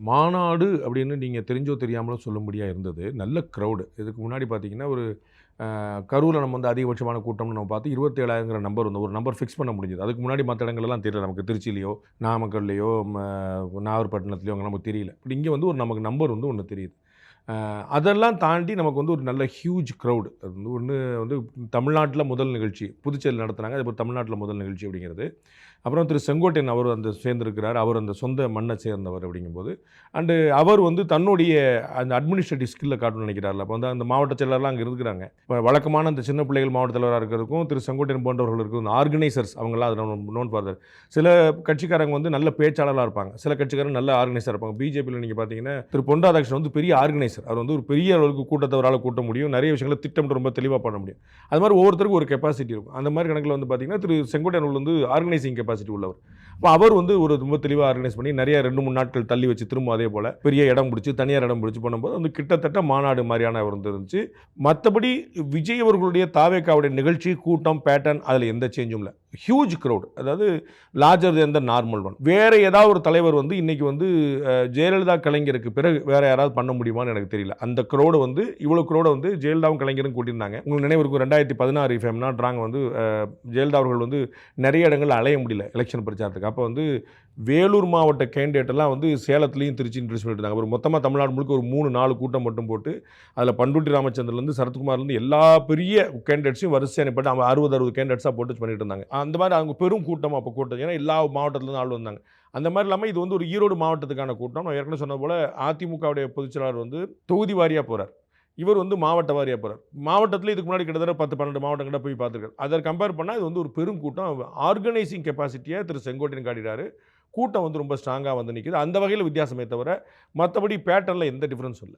மாநாடு அப்படின்னு நீங்கள் தெரிஞ்சோ தெரியாமலோ சொல்லும்படியாக இருந்தது. நல்ல க்ரௌடு இதுக்கு முன்னாடி பார்த்தீங்கன்னா ஒரு கரூரில் நம்ம வந்து அதிகபட்சமான கூட்டம்னு நம்ம பார்த்து இருபத்தேழாயிரங்கிற நம்பர் வந்து ஒரு நம்பர் ஃபிக்ஸ் பண்ண முடிஞ்சது. அதுக்கு முன்னாடி மற்ற இடங்கள்லாம் தெரியல. நமக்கு திருச்சிலையோ நாமக்கல்லையோ ம, நாகப்பட்டினத்துலையோ அங்கே நமக்கு தெரியல. பட் இங்கே வந்து ஒரு நமக்கு நம்பர் வந்து ஒன்று தெரியுது. அதெல்லாம் தாண்டி நமக்கு வந்து ஒரு நல்ல ஹியூஜ் க்ரௌடு வந்து ஒன்று வந்து தமிழ்நாட்டில் முதல் நிகழ்ச்சி. புதுச்சேரியில் நடத்துனாங்க. அது தமிழ்நாட்டில் முதல் நிகழ்ச்சி அப்படிங்கிறது. அப்புறம் திரு செங்கோட்டையன் அவர் அந்த சேர்ந்திருக்கிறார். அவர் அந்த சொந்த மண்ணை சேர்ந்தவர் அப்படிங்கும்போது. அண்டு அவர் வந்து தன்னுடைய அந்த அட்மினிஸ்ட்ரேட்டிவ் ஸ்கில்லை காட்டணும்னு நினைக்கிறார்ல. அப்போ வந்து அந்த மாவட்ட செயலர்லாம் அங்கே இருக்கிறாங்க இப்போ வழக்கமான அந்த சின்ன பிள்ளைகள் மாவட்ட தலைவராக இருக்கிறதுக்கும் திரு செங்கோட்டையன் போன்றவர்கள் இருக்கும் இந்த ஆர்கனைசர்ஸ் அவங்களாம் அதை நோன் பார்த்தார் சில கட்சிக்காரங்க வந்து நல்ல பேச்சாளராக இருப்பாங்க. சில கட்சிக்காரங்க நல்ல ஆர்கனைசர் இருப்பாங்க. பிஜேபியில் நீங்கள் பார்த்தீங்கன்னா திரு பொன் ராதாகிருஷ்ணன் வந்து பெரிய ஆர்கனைசர் அவர் வந்து ஒரு பெரிய அளவுக்கு கூட்டத்தை அவரால் கூட்ட முடியும். நிறைய விஷயங்களை திட்டமிட்டு ரொம்ப தெளிவாக பண்ண முடியும். அது மாதிரி ஒவ்வொருத்தருக்கும் ஒரு கெப்பாசிட்டி இருக்கும். அந்த மாதிரி கணக்கில் வந்து பார்த்தீங்கன்னா திரு செங்கோட்டையன் வந்து ஆர்கனைசிங் கெப்பாசிட்டி உள்ளவர். அவர் வந்து ஒரு ரொம்ப தெளிவாக ஆர்கனைஸ் பண்ணி நிறைய ரெண்டு மூணு நாட்கள் தள்ளி வச்சு திரும்ப அதே போல் பெரிய இடம் பிடிச்சி தனியார் இடம் பிடிச்சி பண்ணும்போது வந்து கிட்டத்தட்ட மாநாடு மாதிரியான அவர் இருந்துச்சு. மற்றபடி விஜய் அவர்களுடைய தாவேக்காவுடைய நிகழ்ச்சி கூட்டம் பேட்டர்ன் அதில் எந்த சேஞ்சும் இல்லை. ஹியூஜ் க்ரௌட் அதாவது லார்ஜர் தேன் நார்மல் ஒன் வேற ஏதாவது ஒரு தலைவர் வந்து இன்னைக்கு வந்து ஜெயலலிதா கலைஞருக்கு பிறகு வேற யாராவது பண்ண முடியுமான்னு எனக்கு தெரியல. அந்த க்ரௌடு வந்து இவ்வளோ க்ரௌடை வந்து ஜெயலலிதாவும் கலைஞரும் கூட்டியிருந்தாங்க. உங்களுக்கு நினைவிருக்கும் ரெண்டாயிரத்தி பதினாறு ஃபேம்னா எம் வந்து ஜெயலலிதா அவர்கள் வந்து நிறைய இடங்கள் அலைய முடியல எலெக்ஷன் பிரச்சாரத்துக்கு அப்போ வந்து வேலூர் மாவட்ட கேண்டிடேட்டெல்லாம் எல்லாம் வந்து சேலத்துலேயும் திருச்சி இன்ட்ரெஸ்ட் பண்ணிட்டு ஒரு மொத்தமாக தமிழ்நாடு முழுக்க ஒரு மூணு நாலு கூட்டம் மட்டும் போட்டு அதில் பண்டுட்டி ராமச்சந்திரன்லேருந்து சரத்குமார்லேருந்து எல்லா பெரிய கேண்டிடேட்ஸையும் வரிசை அனுப்பிட்டு அவங்க அறுபது அறுபது கேண்டிடேட்ஸாக போட்டு பண்ணிட்டு இருந்தாங்க. அந்த மாதிரி அவங்க பெரும் கூட்டம் அப்போ கூட்டம். ஏன்னா எல்லா மாவட்டத்துலேருந்து ஆள் வந்தாங்க. அந்த மாதிரி இல்லாமல் இது வந்து ஒரு ஈரோடு மாவட்டத்துக்கான கூட்டம். நான் ஏற்கனவே சொன்ன போல் அதிமுகவுடைய பொதுச்செயலாளர் வந்து தொகுதி வாரியாக போகிறார் இவர் வந்து மாவட்ட வாரியாக போகிறார் மாவட்டத்தில் இதுக்கு முன்னாடி கிட்டத்தட்ட பத்து பன்னெண்டு மாவட்டம் கிட்ட போய் பார்த்துருக்காரு. அதை கம்பேர் பண்ணால் இது வந்து ஒரு பெரும் கூட்டம். ஆர்கனைசிங் கெப்பாசிட்டியை திரு செங்கோட்டையன் காட்டினாரு கூட்டம் வந்து ரொம்ப ஸ்ட்ராங்காக வந்து நிற்கிது அந்த வகையில் வித்தியாசமே தவிர மற்றபடி பேட்டர்னில் எந்த டிஃப்ரென்ஸும் இல்லை.